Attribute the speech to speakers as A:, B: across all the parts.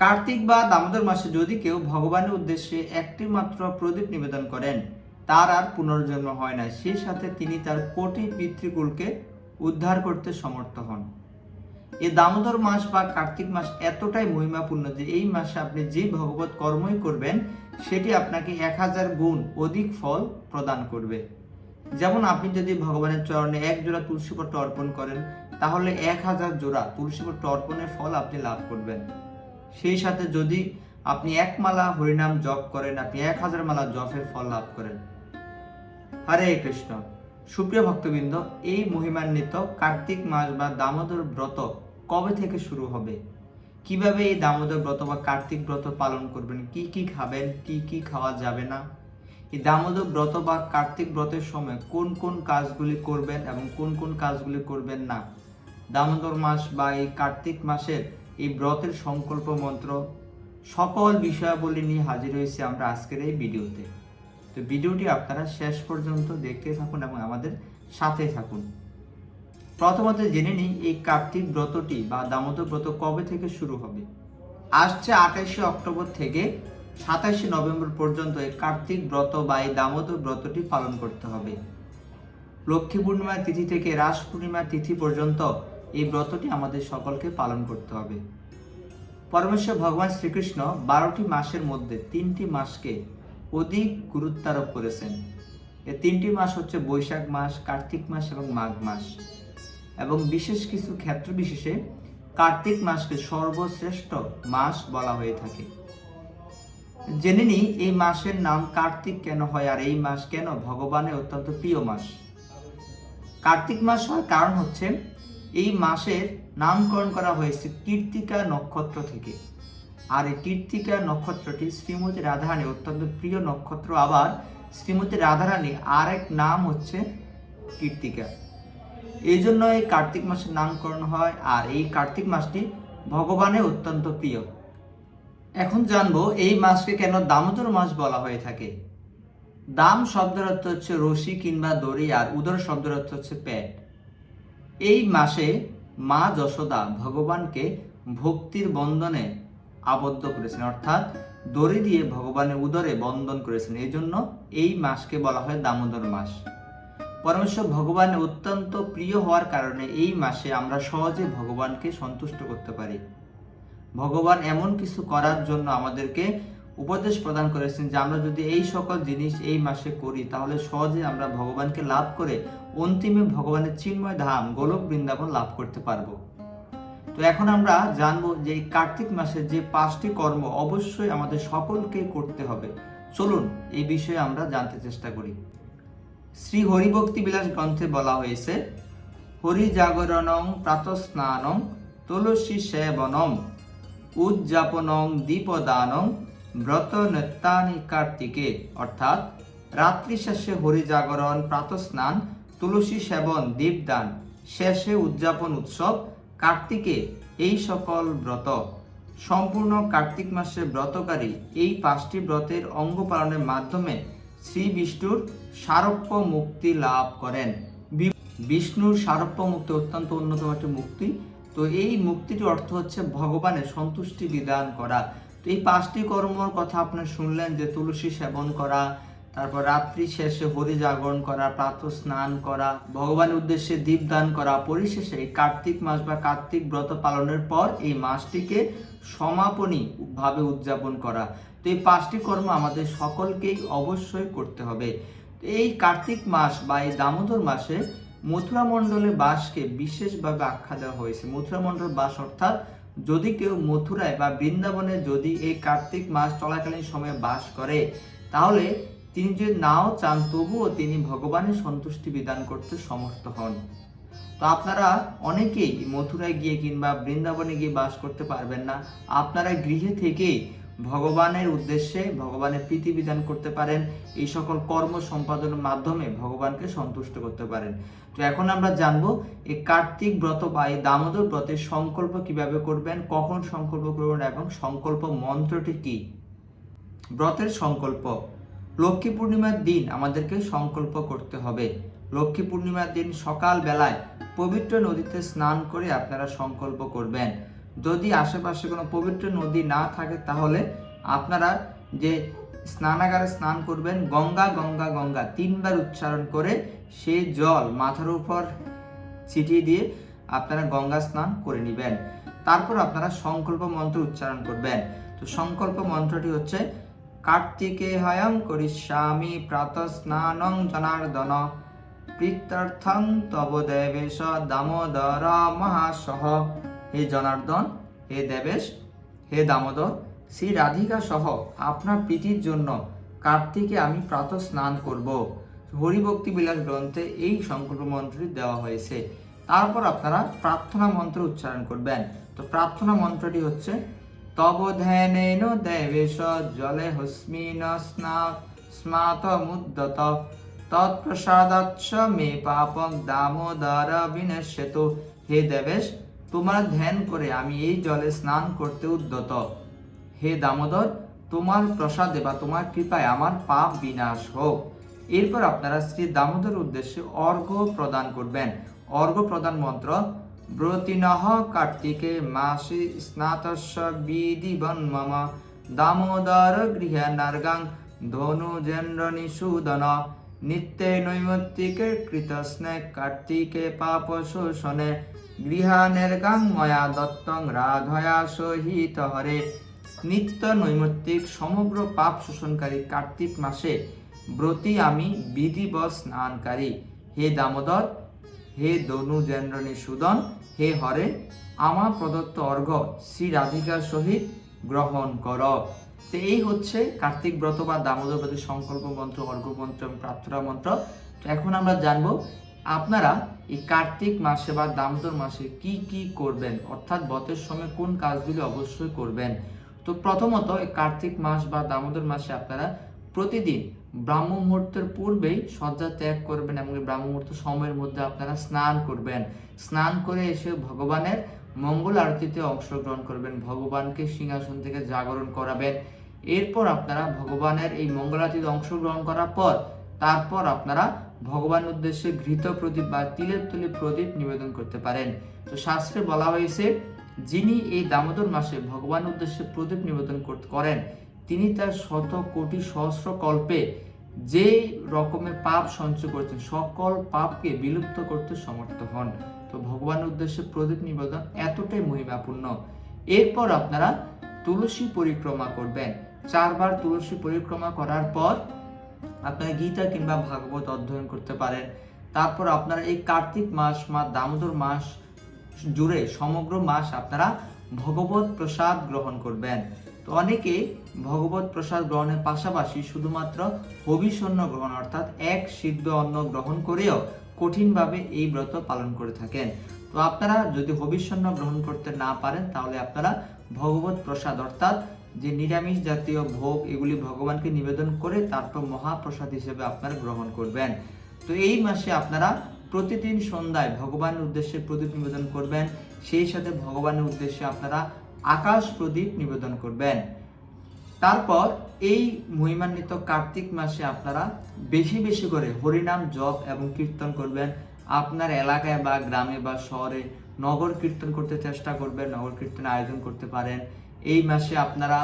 A: কার্তিক বা দামোদর মাসে যদি কেউ ভগবানের উদ্দেশ্যে একটি মাত্র প্রদীপ নিবেদন করেন, তার আর পুনর্জন্ম হয় না। সেই সাথে তিনি তার কোটি পিতৃকুলকে উদ্ধার করতে সমর্থ হন। এই দামোদর মাস বা কার্তিক মাস এতটাই মহিমাপূর্ণ যে এই মাসে আপনি যে ভগবত কর্মই করবেন, সেটি আপনাকে এক হাজার গুণ অধিক ফল প্রদান করবে। যেমন আপনি যদি ভগবানের চরণে এক জোড়া তুলসীপত্র অর্পণ করেন, তাহলে এক হাজার জোড়া তুলসীপত্র অর্পণের ফল আপনি লাভ করবেন। সেই সাথে যদি আপনি এক মালা হরিনাম জপ করেন, আপনি এক হাজার মালা জপের ফল লাভ করেন। হরে কৃষ্ণ। সুপ্রিয় ভক্তবৃন্দ, এই মহিমান্বিত কার্তিক মাস বা দামোদর ব্রত কবে থেকে শুরু হবে? কীভাবে এই দামোদর ব্রত বা কার্তিক ব্রত পালন করবেন? কি কি খাবেন? কি কি খাওয়া যাবে না? এই দামোদর ব্রত বা কার্তিক ব্রতের সময় কোন কোন কাজগুলি করবেন এবং কোন কোন কাজগুলি করবেন না? দামোদর মাস বা এই কার্তিক মাসের এই ব্রতের সংকল্প মন্ত্র সকল বিষয়াবলী নিয়ে হাজির হয়েছে আমরা আজকের এই ভিডিওতে। তো ভিডিওটি আপনারা শেষ পর্যন্ত দেখতে থাকুন এবং আমাদের সাথে থাকুন। প্রথমত জেনে নিই, এই কার্তিক ব্রতটি বা দামোদর ব্রত কবে থেকে শুরু হবে? আসছে আঠাশে অক্টোবর থেকে সাতাশে নভেম্বর পর্যন্ত এই কার্তিক ব্রত বা এই দামোদর ব্রতটি পালন করতে হবে। লক্ষ্মী পূর্ণিমার তিথি থেকে রাস পূর্ণিমার তিথি পর্যন্ত এই ব্রতটি আমাদের সকলকে পালন করতে হবে। পরমেশ্বর ভগবান শ্রীকৃষ্ণ বারোটি মাসের মধ্যে তিনটি মাসকে অধিক গুরুত্বারোপ করেছেন। এই তিনটি মাস হচ্ছে বৈশাখ মাস, কার্তিক মাস এবং মাঘ মাস। এবং বিশেষ কিছু ক্ষেত্র বিশেষে কার্তিক মাসকে সর্বশ্রেষ্ঠ মাস বলা হয়ে থাকে। জেনে নিই, এই মাসের নাম কার্তিক কেন হয় আর এই মাস কেন ভগবানের অত্যন্ত প্রিয় মাস? কার্তিক মাস হওয়ার কারণ হচ্ছে এই মাসের নামকরণ করা হয়েছে কীর্তিকা নক্ষত্র থেকে। আর এই কীর্তিকা নক্ষত্রটি শ্রীমতী রাধারানী অত্যন্ত প্রিয় নক্ষত্র। আবার শ্রীমতী রাধারানী আর এক নাম হচ্ছে কীর্তিকা। এই জন্য এই কার্তিক মাসের নামকরণ হয় আর এই কার্তিক মাসটি ভগবানের অত্যন্ত প্রিয়। এখন জানব এই মাসকে কেন দামোদর মাস বলা হয়ে থাকে। দাম শব্দের অর্থ হচ্ছে রশি কিংবা দড়ি আর উদর শব্দের অর্থ হচ্ছে পেট এই মাসে মা যশোদা ভগবানকে ভক্তির বন্ধনে আবদ্ধ করেছেন, অর্থাৎ দড়ি দিয়ে ভগবানের উদরে বন্ধন করেছেন। এই জন্য এই মাসকে বলা হয় দামোদর মাস। পরমেশ্বর ভগবানের অত্যন্ত প্রিয় হওয়ার কারণে এই মাসে আমরা সহজে ভগবানকে সন্তুষ্ট করতে পারি। ভগবান এমন কিছু করার জন্য আমাদেরকে উপদেশ প্রদান করেছেন যে আমরা যদি এই সকল জিনিস এই মাসে করি, তাহলে সহজে আমরা ভগবানকে লাভ করে অন্তিমে ভগবানের চিন্ময় ধাম, গোলক বৃন্দাবন লাভ করতে পারব। তো এখন আমরা জানব যে এই কার্তিক মাসে যে পাঁচটি কর্ম অবশ্যই আমাদের সকলকে করতে হবে। চলুন এই বিষয়ে আমরা জানতে চেষ্টা করি। শ্রী হরিভক্তি বিলাস গ্রন্থে বলা হয়েছে হরি জাগরণং প্রাতস্নানং তুলসী সেবনম, উদযাপনং দীপদানং ব্রত নৃত্যানি কার্তিকে, অর্থাৎ রাত্রি শেষে হরি জাগরণ প্রাতস্নান, তুলসী সেবন, দীপদান, শেষে উদযাপন উৎসব, কার্তিকে, এই সকল ব্রত। সম্পূর্ণ কার্তিক মাসের ব্রতকারী এই পাঁচটি ব্রতের অঙ্গ পালনের মাধ্যমে শ্রী বিষ্ণুর সারপ্য মুক্তি লাভ করেন। বিষ্ণুর সারপ্য মুক্তি অত্যন্ত অন্যতম একটি মুক্তি। তো এই মুক্তিটির অর্থ হচ্ছে ভগবানের সন্তুষ্টি বিধান করা। তো এই পাঁচটি কর্মর কথা আপনি শুনলেন যে তুলসী সেবন করা, তারপর রাত্রি শেষে হরি জাগরণ করা, প্রাত স্নান করা, ভগবানের উদ্দেশ্যে দীপদান করা, পরিশেষে এই কার্তিক মাস বা কার্তিক ব্রত পালনের পর এই মাসটিকে সমাপনী ভাবে উদযাপন করা। তো এই পাঁচটি কর্ম আমাদের সকলকেই অবশ্যই করতে হবে। এই কার্তিক মাস বা এই দামোদর মাসে মথুরা মণ্ডলে বাসকে বিশেষভাবে আখ্যা দেওয়া হয়েছে। মথুরা মণ্ডল বাস অর্থাৎ যদি কেউ মথুরায় বা বৃন্দাবনে যদি এই কার্তিক মাস চলাকালীন সময়ে বাস করে, তাহলে তিনি যদি নাও চান, তবুও তিনি ভগবানের সন্তুষ্টি বিধান করতে সমর্থ হন। তো আপনারা অনেকেই মথুরায় গিয়ে কিংবা বৃন্দাবনে গিয়ে বাস করতে পারবেন না। আপনারা গৃহে থেকেই ভগবানের উদ্দেশ্যে ভগবানের প্রীতি বিধান করতে পারেন, এই সকল কর্ম সম্পাদনের মাধ্যমে ভগবানকে সন্তুষ্ট করতে পারেন। তো এখন আমরা জানব, এই কার্তিক ব্রত বা এই দামোদর ব্রতের সংকল্প কীভাবে করবেন, কখন সংকল্প করবেন এবং সংকল্প মন্ত্রটি কি? ব্রতের সংকল্প, লক্ষ্মী পূর্ণিমার দিন আমাদেরকে সংকল্প করতে হবে। লক্ষ্মী পূর্ণিমার দিন সকাল বেলায় পবিত্র নদীতে স্নান করে আপনারা সংকল্প করবেন। যদি আশেপাশে কোনো পবিত্র নদী না থাকে, তাহলে আপনারা যে স্নানাগারে স্নান করবেন, গঙ্গা গঙ্গা গঙ্গা তিনবার উচ্চারণ করে সেই জল মাথার উপর ছিটিয়ে দিয়ে আপনারা গঙ্গা স্নান করে নেবেন। তারপর আপনারা সংকল্প মন্ত্র উচ্চারণ করবেন। তো সংকল্প মন্ত্রটি হচ্ছে কার্তিকে হয়ং করিষ্যামি প্রাত স্নানং জনার্দন প্রীত্যর্থং তব দেবেশ দামোদর মহাসহ হে জনার্দন, হে দেবেশ, হে দামোদর, শ্রী রাধিকা সহ আপনার প্রীতির জন্য কার্তিকে আমি প্রাত স্নান করব। হরিভক্তি বিলাস গ্রন্থে এই সংকল্প মন্ত্রটি দেওয়া হয়েছে। তারপর আপনারা প্রার্থনা মন্ত্র উচ্চারণ করবেন। তো প্রার্থনা মন্ত্রটি হচ্ছে, তব ধ্যানেন দেবেশ জলে হস্মিন স্না স্মাত মুদ্যত তৎপ্রসাদাচ্ছ মে পাপক দামোদর বিনশ্যত। হে দেবেশ তোমার ধ্যান করে আমি এই জলে স্নান করতে উদ্যত। হে দামোদর, তোমার প্রসাদে বা তোমার কৃপায় আমার পাপ বিনাশ হোক। এরপর আপনারা শ্রী দামোদর উদ্দেশ্যে অর্ঘ প্রদান করবেন। অর্ঘ্য প্রদান মন্ত্র, ব্রতিনহ কার্তিকে মাসি স্নাতস্য বিধিবন মম। দামোদর গৃহ নার্গাং ধনুজেন্দ্র নিষূদন নিত্যে নৈমত্তিকে কৃতস্নে কার্তিকে পাপ শোষণে গৃহানির্গাং ময়া দত্তং রাধয়া সহিত হরে। নিত্য নৈমিত্তিক সমগ্র পাপ শোষণকারী কার্তিক মাসে ব্রতী আমি বিধিব স্নানকারী। হে দামোদর, হে দনুজেন্দ্র নিষূদন হে হরে আমার প্রদত্ত অর্ঘ শ্রী রাধিকার সহিত গ্রহণ কর। তো এই হচ্ছে কার্তিক ব্রত বা দামোদর ব্রতের সংকল্প মন্ত্র মন্ত্র এবং প্রার্থনা মন্ত্র। তো এখন আমরা জানব, আপনারা এই কার্তিক মাসে বা দামোদর মাসে কি কি করবেন? অর্থাৎ বতের সময় কোন কাজগুলি অবশ্যই করবেন? তো প্রথমত এই কার্তিক মাস বা দামোদর মাসে আপনারা প্রতিদিন ব্রাহ্ম মুহূর্তের পূর্বেই শয্যা ত্যাগ করবেন এবং ব্রাহ্ম মুহূর্ত সময়ের মধ্যে আপনারা স্নান করবেন। স্নান করে এসে ভগবানের মঙ্গল আরতিতে অংশগ্রহণ করবেন, ভগবানকে সিংহাসন থেকে জাগরণ করাবেন। এরপর আপনারা ভগবানের এই মঙ্গল আরতিতে অংশগ্রহণ করার পর, তারপর আপনারা ভগবানের উদ্দেশ্যে ঘৃত প্রদীপ বা তিলের তুলি প্রদীপ নিবেদন করতে পারেন। তো শাস্ত্রে বলা হয়েছে, যিনি এই দামোদর মাসে ভগবানের উদ্দেশ্যে প্রদীপ নিবেদন কর- করেন, তিনি তার শত কোটি সহস্র কল্পে যে রকমের পাপ সঞ্চয় করছেন, সকল পাপকে বিলুপ্ত করতে সমর্থ হন। তো ভগবানের উদ্দেশ্যে প্রদীপ নিবেদন এতটাই মহিমাপূর্ণ। এরপর আপনারা তুলসী পরিক্রমা করবেন। চারবার তুলসী পরিক্রমা করার পর আপনারা গীতা কিংবা ভাগবত অধ্যয়ন করতে পারেন। তারপর আপনারা এই কার্তিক মাস মা দামোদর মাস জুড়ে সমগ্র মাস আপনারা ভগবত প্রসাদ গ্রহণ করবেন। তো অনেকে ভগবত প্রসাদ গ্রহণের পাশাপাশি শুধুমাত্র হবিষণ্য গ্রহণ অর্থাৎ এক সিদ্ধ অন্ন গ্রহণ করেও কঠিনভাবে এই ব্রত পালন করে থাকেন। তো আপনারা যদি হবিষণ্য গ্রহণ করতে না পারেন, তাহলে আপনারা ভগবত প্রসাদ অর্থাৎ যে নিরামিষ জাতীয় ভোগ এগুলি ভগবানকে নিবেদন করে তারপর মহাপ্রসাদ হিসেবে আপনারা গ্রহণ করবেন। তো এই মাসে আপনারা প্রতিদিন সন্ধ্যায় ভগবানের উদ্দেশ্যে প্রদীপ নিবেদন করবেন, সেই সাথে ভগবানের উদ্দেশ্যে আপনারা আকাশ প্রদীপ নিবেদন করবেন। তারপর এই মহিমান্বিত কার্তিক মাসে আপনারা বেশি বেশি করে হরিনাম জপ এবং কীর্তন করবেন। আপনার এলাকায় বা গ্রামে বা শহরে নগর কীর্তন করতে চেষ্টা করবেন, নগর কীর্তন আয়োজন করতে পারেন। এই মাসে আপনারা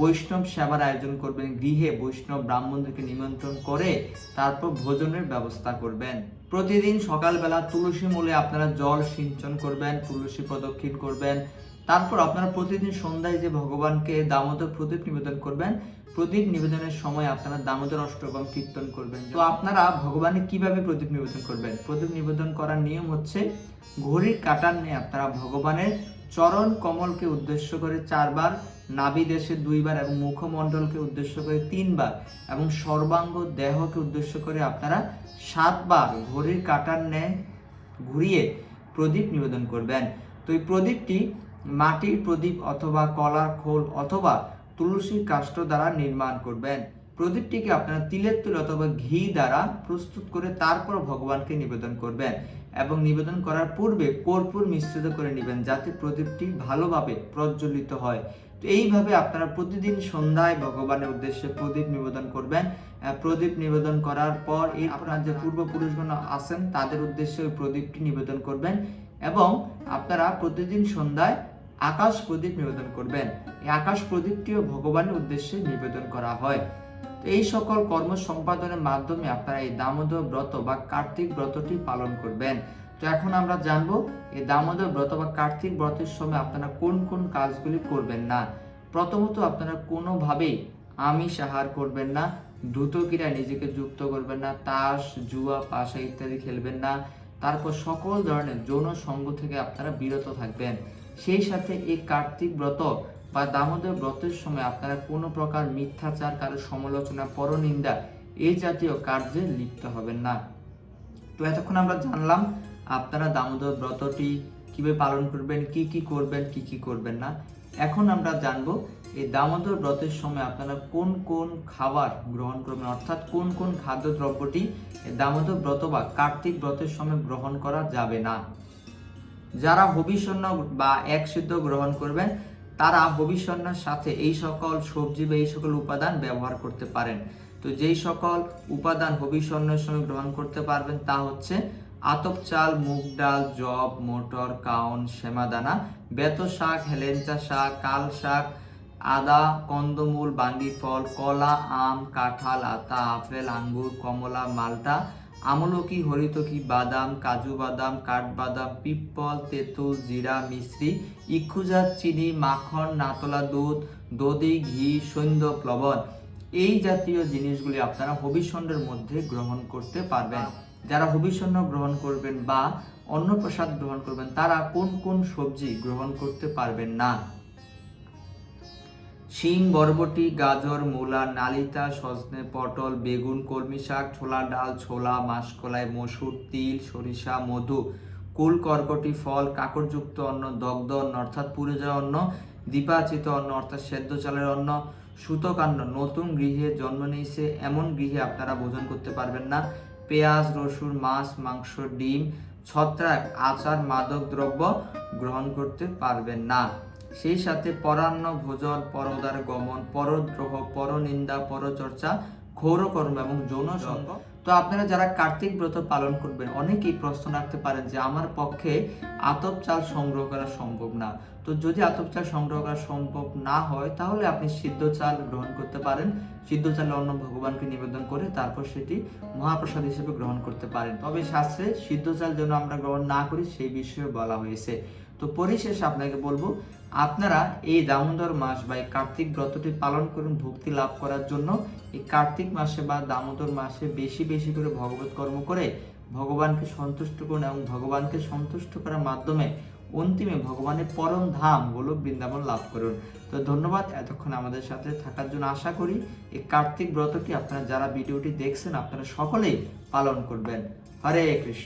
A: বৈষ্ণব সেবার আয়োজন করবেন, গৃহে বৈষ্ণব ব্রাহ্মণদেরকে নিমন্ত্রণ করে তারপর ভোজনের ব্যবস্থা করবেন। প্রতিদিন সকালবেলা তুলসী মূলে আপনারা জল সিঞ্চন করবেন, তুলসী প্রদক্ষিণ করবেন। তারপর আপনারা প্রতিদিন সন্ধ্যায় যে ভগবানকে দামোদর প্রদীপ নিবেদন করবেন, প্রদীপ নিবেদনের সময় আপনারা দামোদর অষ্টকম কীর্তন করবেন। তো আপনারা ভগবানের কীভাবে প্রদীপ নিবেদন করবেন? প্রদীপ নিবেদন করার নিয়ম হচ্ছে, ঘড়ির কাটার নিয়ে আপনারা ভগবানের চরণ কমলকে উদ্দেশ্য করে চারবার, নাভি দেশে দুইবার এবং মুখমণ্ডলকে উদ্দেশ্য করে তিনবার এবং সর্বাঙ্গ দেহকে উদ্দেশ্য করে আপনারা সাতবার ঘড়ির কাটার ন্যায় ঘুরিয়ে প্রদীপ নিবেদন করবেন। তো এই প্রদীপটি মাটির প্রদীপ অথবা কলার খোল অথবা তুলসীর কাষ্ঠ দ্বারা নির্মাণ করবেন। প্রদীপটিকে আপনারা তিলের তুল অথবা ঘি দ্বারা প্রস্তুত করে তারপর ভগবানকে নিবেদন করবেন। এবং নিবেদন করার পূর্বে কর্পূর মিশ্রিত করে নেবেন যাতে প্রদীপটি ভালোভাবে প্রজ্বলিত হয়। তো এইভাবে আপনারা প্রতিদিন সন্ধ্যায় ভগবানের উদ্দেশ্যে প্রদীপ নিবেদন করবেন। প্রদীপ নিবেদন করার পর এই আপনার যে পূর্বপুরুষগণ আছেন, তাদের উদ্দেশ্যে ওই প্রদীপটি নিবেদন করবেন এবং আপনারা প্রতিদিন সন্ধ্যায় আকাশ প্রদীপ নিবেদন করবেন। এই আকাশ প্রদীপটিও ভগবানের উদ্দেশ্যে নিবেদন করা হয়। তো এই সকল কর্ম সম্পাদনের মাধ্যমে আপনারা এই দামোদর ব্রত বা কার্তিক ব্রতটি পালন করবেন। তো এখন আমরা জানব, এই দামোদর ব্রত বা কার্তিক ব্রতের সময় আপনারা কোন কোন কাজগুলি করবেন না? প্রথমত আপনারা কোনোভাবেই আমিষ আহার করবেন না, দ্রুত ক্রীড়ায় নিজেকে যুক্ত করবেন না, তাস, জুয়া, পাশা ইত্যাদি খেলবেন না। তারপর সকল ধরনের যৌন সঙ্গ থেকে আপনারা বিরত থাকবেন। সেই সাথে এই কার্তিক ব্রত বা দামোদর ব্রতের সময় আপনারা কোনো প্রকার মিথ্যাচার কারও সমালোচনা, পরনিন্দা এই জাতীয় কার্যে লিপ্ত হবেন না। তো এতক্ষণ আমরা জানলাম আপনারা দামোদর ব্রতটি কীভাবে পালন করবেন, কি কি করবেন, কি কি করবেন না। এখন আমরা জানব এই দামোদর ব্রতের সময় আপনারা কোন কোন খাবার গ্রহণ করবেন, অর্থাৎ কোন কোন খাদ্যদ্রব্যটি দামোদর ব্রত বা কার্তিক ব্রতের সময় গ্রহণ করা যাবে না। যারা হবিষণ্য বা এক সিদ্ধ গ্রহণ করবেন তারা হবিষণ্যের সাথে এই সকল সবজি বা এই সকল উপাদান ব্যবহার করতে পারেন। তো যেই সকল উপাদান হবিষণ্যের সঙ্গে গ্রহণ করতে পারবেন তা হচ্ছে আতপ চাল, মুগ ডাল জব মটর, কাউন সেমাদানা বেত শাক, হেলেঞ্চা শাক, কাল শাক, আদা, কন্দমূল, বান্ডি ফল, কলা, আম, কাঁঠাল, আতা, আপেল, আঙ্গুর, কমলা, মালটা, আমলকি, হরিতকি, বাদাম, কাজু বাদাম, কাঠবাদাম পিপ্পল তেঁতুল, জিরা, মিশ্রি ইক্ষুজাত চিনি, মাখন নাতলা দুধ, দধি, ঘি, সৈন্য, প্লবন এই জাতীয় জিনিসগুলি আপনারা হবিষণ্ডের মধ্যে গ্রহণ করতে পারবেন। যারা হবিষণ্য গ্রহণ করবেন বা অন্ন প্রসাদ গ্রহণ করবেন, তারা কোন কোন সবজি গ্রহণ করতে পারবেন না? শিম, বরবটি, গাজর, মূলা, নালিতা, সজনে, পটল, বেগুন, কলমি শাক ছোলা ডাল, ছোলা, মাসকলাই, মসুর তিল, সরিষা, মধু কুল, কর্কটি, ফল, কাকড়যুক্ত অন্ন, দগ্ধ অন্ন, অর্থাৎ পুড়ে যাওয়া অন্ন, দীপাচিত অন্ন, অর্থাৎ সেদ্ধ চালের অন্ন সুতকান্ন নতুন গৃহে জন্ম নিয়েছে, এমন গৃহে আপনারা ভোজন করতে পারবেন না। পেঁয়াজ, রসুন, মাছ, মাংস, ডিম, ছত্রাক, আচার, মাদক দ্রব্য গ্রহণ করতে পারবেন না। সেই সাথে পরান্ন ভোজন, পরদার গমন, পরদ্রোহ, পরনিন্দা, পরচর্চা ঘোরকর্ম এবং যৌন সঙ্গ। তো আপনারা যারা কার্তিক ব্রত পালন করবেন অনেকেই প্রশ্ন রাখতে পারেন যে আমার পক্ষে আতপ চাল সংগ্রহ করা সম্ভব না। তো যদি আতপ চাল সংগ্রহ করা সম্ভব না হয় তাহলে আপনি সিদ্ধ চাল গ্রহণ করতে পারেন। সিদ্ধ চালের অন্য ভগবানকে নিবেদন করে তারপর সেটি মহাপ্রসাদ হিসেবে গ্রহণ করতে পারেন। তবে শাস্ত্রে সিদ্ধ চাল যেন আমরা গ্রহণ না করি সেই বিষয়ে বলা হয়েছে। তো পরিশেষে আপনাকে বলব আপনারা এই দামোদর মাস বা এই কার্তিক ব্রতটি পালন করুন, ভক্তি লাভ করার জন্য। এই কার্তিক মাসে বা দামোদর মাসে বেশি বেশি করে ভগবত কর্ম করে ভগবানকে সন্তুষ্ট করুন এবং ভগবানকে সন্তুষ্ট করার মাধ্যমে অন্তিমে ভগবানের পরম ধাম গোলক বৃন্দাবন লাভ করুন। তো ধন্যবাদ এতক্ষণ আমাদের সাথে থাকার জন্য আশা করি এই কার্তিক ব্রতটি আপনারা যারা ভিডিওটি দেখছেন, আপনারা সকলেই পালন করবেন। হরে কৃষ্ণ।